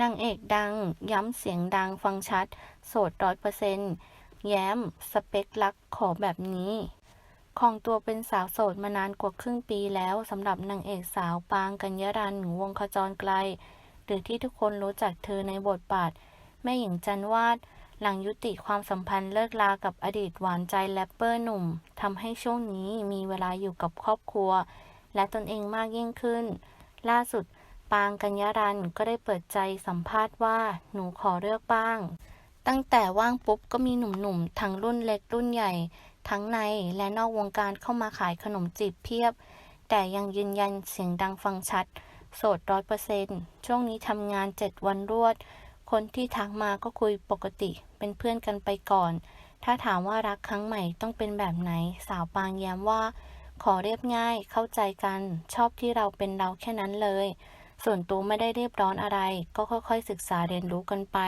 นางเอกดัง ย้ำเสียงดังฟังชัด โสดร้อยเปอร์เซ็นต์แย้ม สเปครักขอแบบนี้ของตัวเป็นสาวโสดมานานกว่าครึ่งปีแล้วสำหรับนางเอกสาวปางกัญญารันวงขจรไกล หรือที่ทุกคนรู้จักเธอในบทบาท แม่หญิงจันวาด หลังยุติความสัมพันธ์เลิกลากับอดีตหวานใจแรปเปอร์หนุ่มทำให้ช่วงนี้มีเวลาอยู่กับครอบครัว และตนเองมากยิ่งขึ้น ล่าสุด ปางกัญญารันก็ได้เปิดใจสัมภาษณ์ว่าหนูขอเลือกบ้าง ตั้งแต่ว่างปุ๊บก็มีหนุ่มๆ ทั้งรุ่นเล็กรุ่นใหญ่ ทั้งในและนอกวงการเข้ามาขายขนมจีบเพียบ แต่ยังยืนยันเสียงดังฟังชัด โสดร้อยเปอร์เซนต์ช่วงนี้ทำงานเจ็ดวันรวด คนที่ทักมาก็คุยปกติเป็นเพื่อนกันไปก่อน ถ้าถามว่ารักครั้งใหม่ต้องเป็นแบบไหน สาวปางย้ำว่า ขอเรียบง่ายเข้าใจกัน ชอบที่เราเป็นเราแค่นั้นเลย ส่วนตัวไม่ได้เรียบร้อนอะไร ก็ค่อยๆศึกษาเรียนรู้กันไป